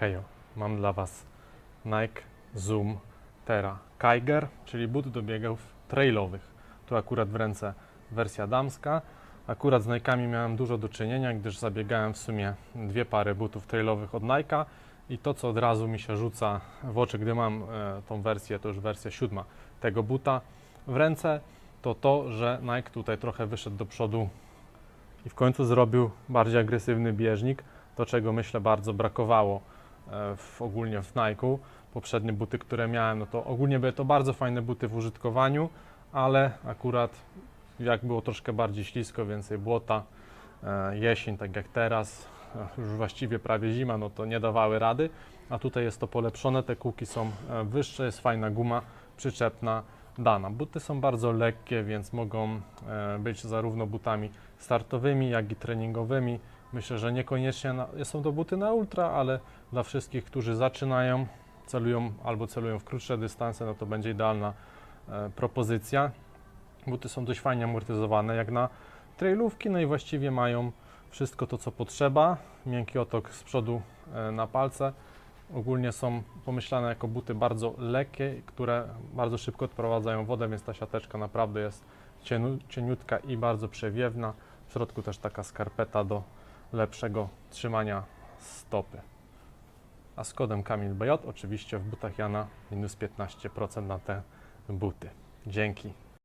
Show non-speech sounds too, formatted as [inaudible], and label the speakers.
Speaker 1: Hejo, mam dla Was Nike Zoom Terra Kiger, czyli but do biegów trailowych. Tu akurat w ręce wersja damska. Akurat z Nike'ami miałem dużo do czynienia, gdyż zabiegałem w sumie dwie pary butów trailowych od Nike'a i to, co od razu mi się rzuca w oczy, gdy mam e, tą wersję, to już wersja siódma tego buta w ręce, to to, że Nike tutaj trochę wyszedł do przodu i w końcu zrobił bardziej agresywny bieżnik, to czego myślę bardzo brakowało w, ogólnie w Nike'u. Poprzednie buty, które miałem, no to ogólnie były to bardzo fajne buty w użytkowaniu, ale akurat jak było troszkę bardziej ślisko, więcej błota, e, jesień, tak jak teraz, [laughs] już właściwie prawie zima, no to nie dawały rady, a tutaj jest to polepszone, te kółki są e, wyższe, jest fajna guma przyczepna dana. Buty są bardzo lekkie, więc mogą e, być zarówno butami startowymi, jak i treningowymi. Myślę, że niekoniecznie są to buty na ultra, ale dla wszystkich, którzy zaczynają, celują albo celują w krótsze dystanse, no to będzie idealna e, propozycja. Buty są dość fajnie amortyzowane, jak na trailówki, no i właściwie mają wszystko to, co potrzeba. Miękki otok z przodu e, na palce. Ogólnie są pomyślane jako buty bardzo lekkie, które bardzo szybko odprowadzają wodę, więc ta siateczka naprawdę jest cieniu- cieniutka i bardzo przewiewna. W środku też taka skarpeta do lepszego trzymania stopy. A z kodem Kamil BJ oczywiście w butach Jana minus 15% na te buty. Dzięki.